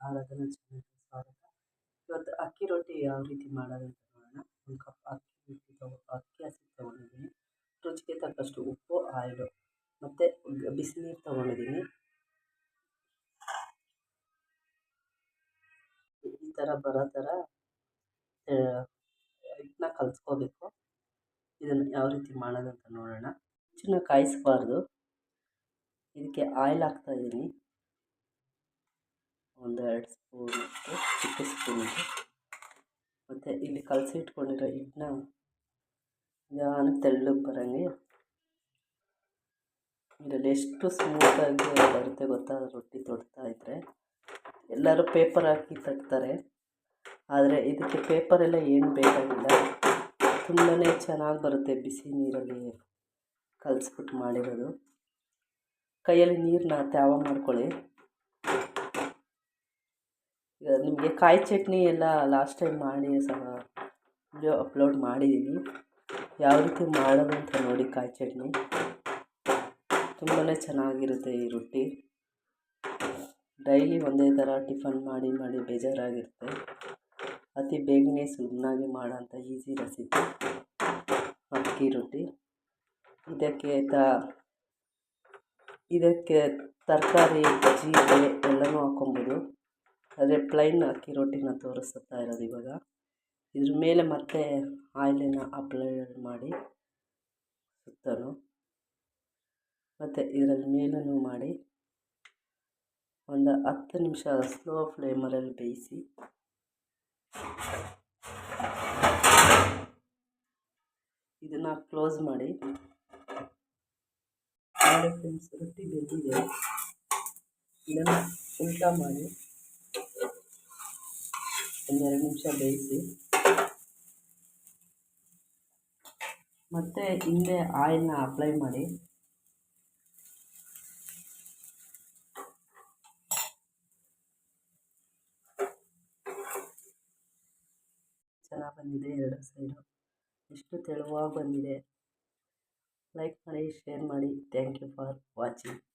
ಆರಾಧನಾ ಚಾನಲ್ಗೆ ಸ್ವಾಗತ ಇವತ್ತು ಅಕ್ಕಿ ರೊಟ್ಟಿ ಯಾವ ರೀತಿ ಮಾಡೋದು ಅಂತ ನೋಡೋಣ. ಒಂದು ಕಪ್ ಅಕ್ಕಿ ಹಿಟ್ಟು ತಗೊ, ಅಕ್ಕಿ ಹಸಿ ತೊಗೊಂಡಿದ್ದೀನಿ. ರುಚಿಗೆ ತಕ್ಕಷ್ಟು ಉಪ್ಪು, ಆಯಿಲು ಮತ್ತು ಬಿಸಿನೀರು ತೊಗೊಂಡಿದ್ದೀನಿ. ಈ ಥರ ಬರೋ ಥರ ಹಿಟ್ಟನ್ನ ಕಲಿಸ್ಕೋಬೇಕು. ಇದನ್ನು ಯಾವ ರೀತಿ ಮಾಡೋದಂತ ನೋಡೋಣ. ಹೆಚ್ಚಿನ ಕಾಯಿಸ್ಬಾರ್ದು. ಇದಕ್ಕೆ ಆಯಿಲ್ ಹಾಕ್ತಾಯಿದ್ದೀನಿ ಒಂದು ಎರಡು ಸ್ಪೂನ್ ಚಿಕ್ಕ ಸ್ಪೂನಿಗೆ ಮತ್ತು ಇಲ್ಲಿ ಕಲಸಿ ಇಟ್ಕೊಂಡಿರೋ ಹಿಟ್ಟನ್ನ ನಿಧಾನಕ್ಕೆ ತೆಳ್ಳಗೆ ಬರೋಂಗೆ. ಇದರಲ್ಲಿ ಎಷ್ಟು ಸ್ಮೂತಾಗಿ ಬರುತ್ತೆ ಗೊತ್ತಾ? ರೊಟ್ಟಿ ತೊಡ್ತಾ ಇದ್ದರೆ ಎಲ್ಲರೂ ಪೇಪರ್ ಹಾಕಿ ತಟ್ತಾರೆ. ಆದರೆ ಇದಕ್ಕೆ ಪೇಪರೆಲ್ಲ ಏನು ಬೇಕಾಗಿಲ್ಲ. ತುಂಬಾ ಚೆನ್ನಾಗಿ ಬರುತ್ತೆ ಬಿಸಿ ನೀರಲ್ಲಿ ಕಲಿಸ್ಬಿಟ್ಟು ಮಾಡಿರೋದು. ಕೈಯಲ್ಲಿ ನೀರನ್ನ ತ್ಯಾವ ಮಾಡ್ಕೊಳ್ಳಿ. ನಿಮಗೆ ಕಾಯಿ ಚಟ್ನಿ ಎಲ್ಲ ಲಾಸ್ಟ್ ಟೈಮ್ ಮಾಡಿ ಸಹ ವಿಡಿಯೋ ಅಪ್ಲೋಡ್ ಮಾಡಿದ್ದೀನಿ ಯಾವ ರೀತಿ ಮಾಡೋದು ಅಂತ ನೋಡಿ ಕಾಯಿ ಚಟ್ನಿ. ತುಂಬಾ ಚೆನ್ನಾಗಿರುತ್ತೆ ಈ ರೊಟ್ಟಿ. ಡೈಲಿ ಒಂದೇ ಥರ ಟಿಫನ್ ಮಾಡಿ ಮಾಡಿ ಬೇಜಾರಾಗಿರುತ್ತೆ. ಅತಿ ಬೇಗನೆ ಸುಲಭನಾಗಿ ಮಾಡೋಂಥ ಈಸಿ ರೆಸಿಪಿ ಅಕ್ಕಿ ರೊಟ್ಟಿ. ಇದಕ್ಕೆ ತ, ಇದಕ್ಕೆ ತರಕಾರಿ ಜೀರಿಗೆ ಎಲ್ಲನೂ ಹಾಕ್ಕೊಬೋದು. ಆದರೆ ಪ್ಲೈನ್ ಅಕ್ಕಿ ರೊಟ್ಟಿನ ತೋರಿಸ್ತಾ ಇರೋದು ಇವಾಗ. ಇದ್ರ ಮೇಲೆ ಮತ್ತೆ ಆಯಿಲನ್ನು ಅಪ್ಲೈ ಮಾಡಿ ಸುತ್ತಲೂ ಮತ್ತು ಇದರಲ್ಲಿ ಮೇಲೂ ಮಾಡಿ ಒಂದು ಹತ್ತು ನಿಮಿಷ ಸ್ಲೋ ಫ್ಲೇಮರಲ್ಲಿ ಬೇಯಿಸಿ ಇದನ್ನು ಕ್ಲೋಸ್ ಮಾಡಿ ಫ್ರೆಂಡ್ಸ್ ರೊಟ್ಟಿ ಬೆಂದಿದೆ. ಇದನ್ನು ಉಲ್ಟಾ ಮಾಡಿ. ಒಂದೆರಡು ನಿಮಿಷ ಬೇಯಿಸಿ. ಮತ್ತು ಹಿಂದೆ ಆಯಿಲ್ನ ಅಪ್ಲೈ ಮಾಡಿ. ಚೆನ್ನಾಗಿ ಬಂದಿದೆ ಎರಡು ಸೈಡು. ಎಷ್ಟು ತೆಳುವಾಗಿ ಬಂದಿದೆ. ಲೈಕ್ ಮಾಡಿ, ಶೇರ್ ಮಾಡಿ. Thank you for watching.